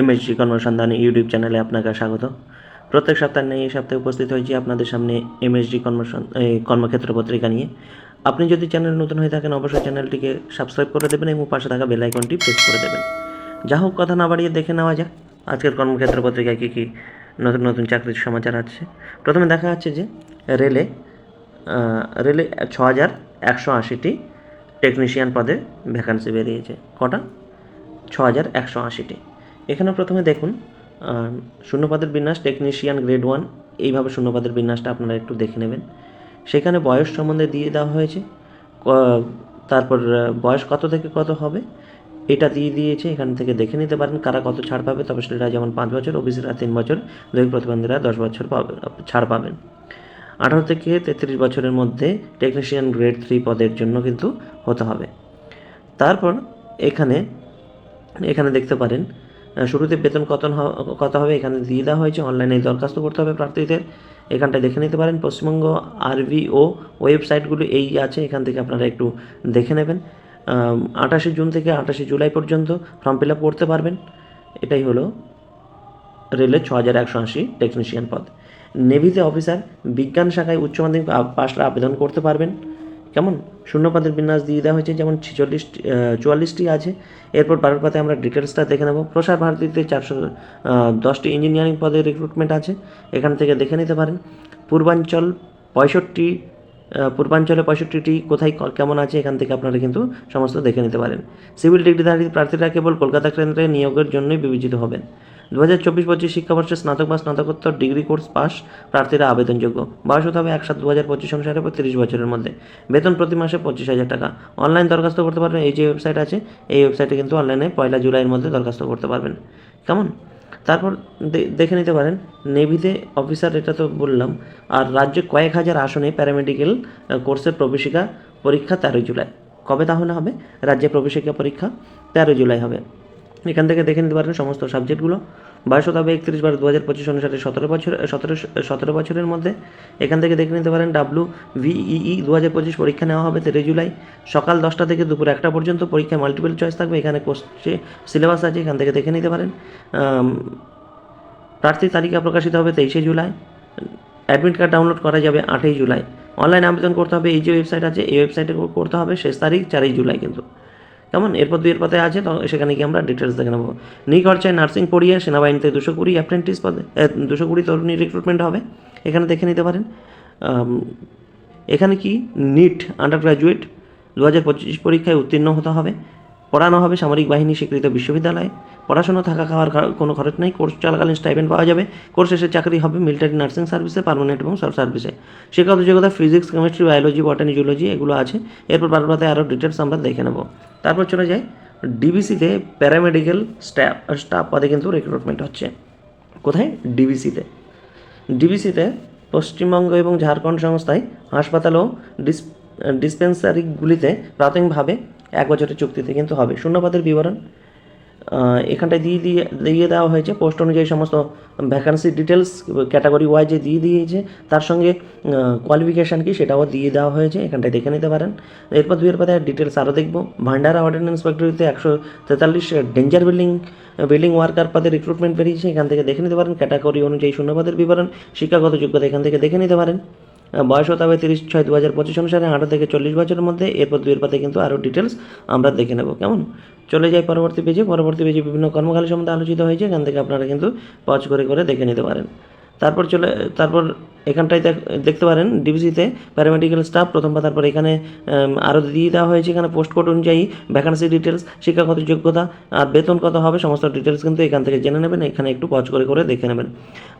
MSG কর্মসন্ধান YouTube চ্যানেলে আপনাকে স্বাগত। প্রত্যেক সপ্তাহে নিয়ে এই সপ্তাহে উপস্থিত হয়েছি আপনাদের সামনে এমএসজি কর্মসন কর্মক্ষেত্র পত্রিকা নিয়ে। আপনি যদি চ্যানেল নতুন হয়ে থাকেন, অবশ্যই চ্যানেলটিকে সাবস্ক্রাইব করে দেবেন এবং পাশে থাকা বেল আইকনটি প্রেস করে দেবেন। যা হোক, কথা না বাড়িয়ে দেখে নেওয়া যাক, আজকের কর্মক্ষেত্র পত্রিকায় কী কী নতুন নতুন চাকরির সমাচার আছে। প্রথমে দেখা যাচ্ছে যে রেলে রেলে ছ হাজার একশো আশিটি টেকনিশিয়ান পদে ভ্যাকান্সি বেরিয়েছে। কটা? ছ হাজার একশো আশিটি। এখানে প্রথমে দেখুন শূন্যপদের বিন্যাস টেকনিশিয়ান গ্রেড ওয়ান এইভাবে শূন্যপদের বিন্যাসটা আপনারা একটু দেখে নেবেন। সেখানে বয়স সম্বন্ধে দিয়ে দেওয়া হয়েছে তারপর বয়স কত থেকে কত হবে, এটা দিয়ে দিয়েছে, এখান থেকে দেখে নিতে পারেন কারা কত ছাড় পাবে, তবে সেটা যেমন পাঁচ বছর, ওবিসিরা তিন বছর, দৈহিক প্রতিবন্ধীরা দশ বছর পাবে, ছাড় পাবেন। আঠারো থেকে তেত্রিশ বছরের মধ্যে টেকনিশিয়ান গ্রেড থ্রি পদের জন্য কিন্তু হতে হবে। তারপর এখানে এখানে দেখতে পারেন শুরুতে বেতন কত কত হবে এখানে দিয়ে দেওয়া হয়েছে। অনলাইনে দরখাস্ত করতে হবে প্রার্থীদের। এখানটায় দেখে নিতে পারেন, পশ্চিমবঙ্গ আরবিও ওয়েবসাইটগুলো এই আছে, এখান থেকে আপনারা একটু দেখে নেবেন। আঠাশে জুন থেকে আঠাশে জুলাই পর্যন্ত ফর্ম ফিল আপ করতে পারবেন। এটাই হলো রেলের ছ হাজার একশো আশি টেকনিশিয়ান পদ। নেভিতে অফিসার বিজ্ঞান শাখায় উচ্চ মাধ্যমিক পাশরা আবেদন করতে পারবেন। কেমন? শূন্যপদের বিন্যাস দিয়ে দেওয়া হয়েছে, যেমন ছেচল্লিশ চুয়াল্লিশটি আছে। এরপর বারোর পাতে আমরা ডিটেলসটা দেখে নেব। প্রসার ভারতীতে চারশো দশটি ইঞ্জিনিয়ারিং পদের রিক্রুটমেন্ট আছে। এখান থেকে দেখে নিতে পারেন। পূর্বাঞ্চল পঁয়ষট্টি পূর্বাঞ্চলে পঁয়ষট্টিটি কোথায় কেমন আছে, এখান থেকে আপনারা কিন্তু সমস্ত দেখে নিতে পারেন। সিভিল ডিগ্রিধারী প্রার্থীরা কেবল কলকাতা কেন্দ্রে নিয়োগের জন্যই বিবেচিত হবেন। দু হাজার চব্বিশ পঁচিশ শিক্ষাবর্ষে স্নাতক বা স্নাতকোত্তর ডিগ্রি কোর্স পাস প্রার্থীরা আবেদনযোগ্য। বয়স হতে হবে এক সাত দু হাজার পঁচিশ অনুসারে তিরিশ বছরের মধ্যে। বেতন প্রতি মাসে পঁচিশ হাজার টাকা। অনলাইন দরখাস্ত করতে পারবেন, এই যে ওয়েবসাইট আছে, এই ওয়েবসাইটে কিন্তু অনলাইনে পয়লা জুলাইয়ের মধ্যে দরখাস্ত করতে পারবেন। কেমন? তারপর দেখে নিতে পারেন, নেভিতে অফিসার এটা তো বললাম, আর রাজ্যে কয়েক হাজার আসনে প্যারামেডিক্যাল কোর্সের প্রবেশিকা পরীক্ষা তেরোই জুলাই। কবে তাহলে হবে? রাজ্যে প্রবেশিকা পরীক্ষা তেরোই জুলাই হবে। এখান থেকে দেখে নিতে পারেন সমস্ত সাবজেক্টগুলো। হতে হবে একত্রিশ বারো দু হাজার পঁচিশ অনুসারে সতেরো বছর, সতেরো সতেরো বছরের মধ্যে এখান থেকে দেখে নিতে পারেন ডাব্লু ভিইই দু হাজার পঁচিশ পরীক্ষা নেওয়া হবে তেরোই জুলাই। সকাল দশটা থেকে দুপুর একটা পর্যন্ত পরীক্ষায় মাল্টিপল চয়েস থাকবে। এখানে কোর্সে সিলেবাস আছে, এখান থেকে দেখে নিতে পারেন। প্রার্থী তালিকা প্রকাশিত হবে তেইশে জুলাই। অ্যাডমিট কার্ড ডাউনলোড করা যাবে আটই জুলাই। অনলাইন আবেদন করতে হবে, এই যে ওয়েবসাইট আছে, এই ওয়েবসাইটে করতে হবে, শেষ তারিখ চারই জুলাই কিন্তু। কেমন এরপর দুইয়ের পাতে আছে, তো সেখানে গিয়ে আমরা ডিটেলস দেখে নেব। নিখরচায় নার্সিং পড়িয়ে, সেনাবাহিনীতে দুশো কুড়ি অ্যাপ্রেন্টিস পদে দুশো কুড়ি তরুণী রিক্রুটমেন্ট হবে। এখানে দেখে নিতে পারেন। এখানে কি? নিট আন্ডার গ্র্যাজুয়েট দু হাজার পঁচিশ পরীক্ষায় উত্তীর্ণ হতে হবে। পড়ানো হবে সামরিক বাহিনী স্বীকৃত বিশ্ববিদ্যালয়ে। পড়াশোনা, থাকা, খাওয়ার কোনো খরচ নেই, কোর্স চলাকালীন স্টাইপেন্ড পাওয়া যাবে। কোর্স শেষে চাকরি হবে মিলিটারি নার্সিং সার্ভিসে পারমানেন্ট এবং সাব সার্ভিসে শিক্ষাগত যোগ্যতা physics chemistry biology botany zoology এগুলো আছে। এরপর বারবাতে আরও ডিটেলস আমরা দেখে নেব। তারপর চলে যাই ডিবিসিতে প্যারামেডিক্যাল স্টাফ স্টাফ পদে কিন্তু রিক্রুটমেন্ট হচ্ছে। কোথায়? ডিবিসিতে ডিবিসিতে পশ্চিমবঙ্গ এবং ঝাড়খণ্ড সংস্থায় হাসপাতাল ও ডিস ডিসপেন্সারিগুলিতে প্রাথমিকভাবে এক বছরের চুক্তিতে কিন্তু হবে। শূন্যপদের বিবরণ এখানটায় দিয়ে দিয়ে দিয়ে দেওয়া হয়েছে। পোস্ট অনুযায়ী সমস্ত ভ্যাকান্সি ডিটেলস ক্যাটাগরি ওয়াইজে দিয়ে দিয়েছে। তার সঙ্গে কোয়ালিফিকেশান কি সেটাও দিয়ে দেওয়া হয়েছে। এখানটায় দেখে নিতে পারেন। এরপর দুইয়ের পাতায় ডিটেলস আরও দেখব। ভান্ডারা অর্ডিন্যান্স ফ্যাক্টরিতে একশো তেতাল্লিশ ডেঞ্জার বিল্ডিং বিল্ডিং ওয়ার্কার পদে রিক্রুটমেন্ট বেরিয়েছে। এখান থেকে দেখে নিতে পারেন। ক্যাটাগরি অনুযায়ী শূন্যপদের বিবরণ, শিক্ষাগত যোগ্যতা এখান থেকে দেখে নিতে পারেন। বয়স হতে হবে তিরিশ ছয় দু হাজার পঁচিশ অনুসারে আঠারো থেকে চল্লিশ বছরের মধ্যে। এরপর দুইয়ের পাতে কিন্তু আরও ডিটেলস আমরা দেখে নেব। কেমন? চলে যাই পরবর্তী পেজে পরবর্তী পেজে বিভিন্ন কর্মখালী সম্বন্ধে আলোচিত হয়েছে। এখান থেকে আপনারা কিন্তু পজ করে করে দেখে নিতে পারেন। তারপর চলে, তারপর এখানটায় দেখ- দেখতে পারেন, ডিবিসিতে প্যারামেডিক্যাল স্টাফ প্রথম বা তারপর এখানে আরও দিয়ে দেওয়া হয়েছে এখানে পোস্ট কোড অনুযায়ী ভ্যাকান্সি ডিটেলস শিক্ষাগত যোগ্যতা আর বেতন কত হবে সমস্ত ডিটেলস কিন্তু এখান থেকে জেনে নেবেন, এখানে একটু পজ করে করে দেখে নেবেন।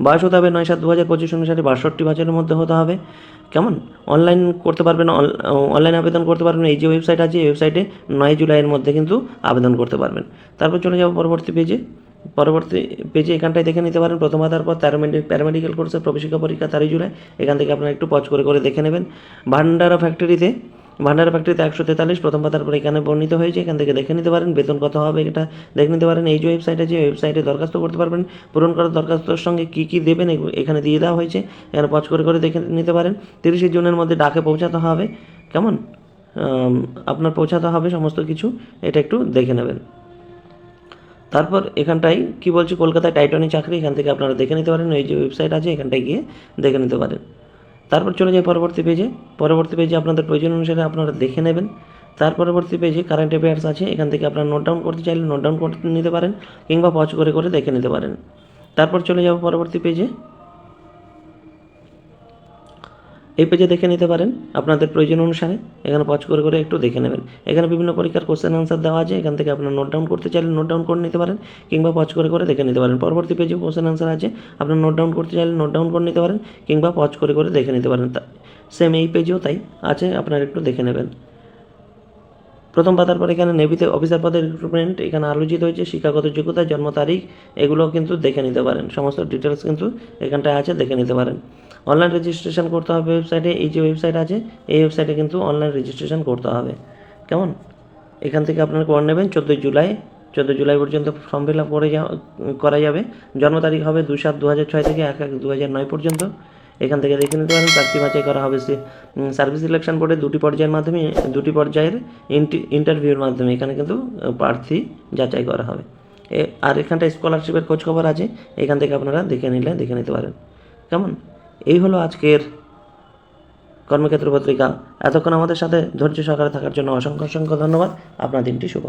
বয়স হতে হবে নয় সাত দু হাজার পঁচিশ অনুসারে বাষট্টি বছরের মধ্যে হতে হবে। কেমন? অনলাইন করতে পারবেন অনলাইন আবেদন করতে পারবেন, এই যে ওয়েবসাইট আছে, এই ওয়েবসাইটে নয় জুলাইয়ের মধ্যে কিন্তু আবেদন করতে পারবেন। তারপর চলে যাব পরবর্তী পেজে পরবর্তী পেজে এখানটায় দেখে নিতে পারেন। প্রথম আধার পর প্যারামেডি প্যারামেডিক্যাল কোর্সের প্রবেশিকা পরীক্ষা, তেরোই জুলাই। এখান থেকে আপনারা একটু পজ করে করে দেখে নেবেন। ভান্ডারা ফ্যাক্টরিতে ভান্ডারা ফ্যাক্টরিতে একশো তেতাল্লিশ, প্রথম পাতার পর এখানে বর্ণিত হয়েছে। এখান থেকে দেখে নিতে পারেন। বেতন কত হবে এটা দেখে নিতে পারেন। এই যে ওয়েবসাইট আছে ওয়েবসাইটে দরখাস্ত করতে পারবেন। পূরণ করার দরখাস্তর সঙ্গে কী কী দেবেন এখানে দিয়ে দেওয়া হয়েছে। এখানে পজ করে করে দেখে নিতে পারেন। তিরিশে জুনের মধ্যে ডাকে পৌঁছাতে হবে। কেমন? আপনার পৌঁছাতে হবে সমস্ত কিছু। এটা একটু দেখে নেবেন। তারপর এখানটাই কি বলছে, কলকাতায় টাইটনি চাকরি, এখান থেকে আপনারা দেখে নিতে পারেন, এই যে ওয়েবসাইট আছে, এখানটায় গিয়ে দেখে নিতে পারেন। তারপর চলে যায় পরবর্তী পেজে পরবর্তী পেজে আপনাদের প্রয়োজন অনুসারে আপনারা দেখে নেবেন। তার পরবর্তী পেজে কারেন্ট অ্যাফেয়ার্স আছে, এখান থেকে আপনারা নোট ডাউন করতে চাইলে নোট ডাউন করতে নিতে পারেন, কিংবা পজ করে করে দেখে নিতে পারেন। তারপর চলে যাব পরবর্তী পেজে এই পেজে দেখে নিতে পারেন আপনাদের প্রয়োজন অনুসারে। এখানে পজ করে করে একটু দেখে নেবেন। এখানে বিভিন্ন পরীক্ষার কোশ্চেন আনসার দেওয়া আছে। এখান থেকে আপনার নোট ডাউন করতে চাইলে নোট ডাউন করে নিতে পারেন কিংবা পজ করে করে দেখে নিতে পারেন। পরবর্তী পেজে কোশ্চেন আনসার আছে। আপনার নোট ডাউন করতে চাইলে নোট ডাউন করে নিতে পারেন কিংবা পজ করে করে দেখে নিতে পারেন। সেম এই পেজেও তাই আছে। আপনারা একটু দেখে নেবেন। প্রথম পাতার পর এখানে নেভিতে অফিসার পদের রিক্রুটমেন্ট এখানে আলোচিত হয়েছে শিক্ষাগত যোগ্যতা, জন্ম তারিখ, এগুলো কিন্তু দেখে নিতে পারেন। সমস্ত ডিটেলস কিন্তু এখানটায় আছে, দেখে নিতে পারেন। অনলাইন রেজিস্ট্রেশন করতে হবে ওয়েবসাইটে এই যে ওয়েবসাইট আছে, এই ওয়েবসাইটে কিন্তু অনলাইন রেজিস্ট্রেশন করতে হবে। কেমন? এখান থেকে আপনারা করে নেবেন, চোদ্দোই জুলাই চোদ্দ জুলাই পর্যন্ত ফর্ম ফিল আপ করে করা যাবে। জন্ম তারিখ হবে দু সাত দু হাজার ছয় থেকে এক এক দু হাজার নয় পর্যন্ত। এখান থেকে দেখে নিতে পারেন, প্রার্থী বাছাই করা হবে সে সার্ভিস সিলেকশন বোর্ডে দুটি পর্যায়ের মাধ্যমে, দুটি পর্যায়ের ইন্টারভিউর মাধ্যমে এখানে কিন্তু প্রার্থী যাচাই করা হবে। আর এখানটায় স্কলারশিপের খোঁজখবর আছে, এখান থেকে আপনারা দেখে নিলে, দেখে নিতে পারেন। কেমন? এই হলো আজকের কর্মক্ষেত্র পত্রিকা। এতক্ষণ আমাদের সাথে ধৈর্য সহকারে থাকার জন্য অসংখ্য অসংখ্য ধন্যবাদ। আপনার দিনটি শুভ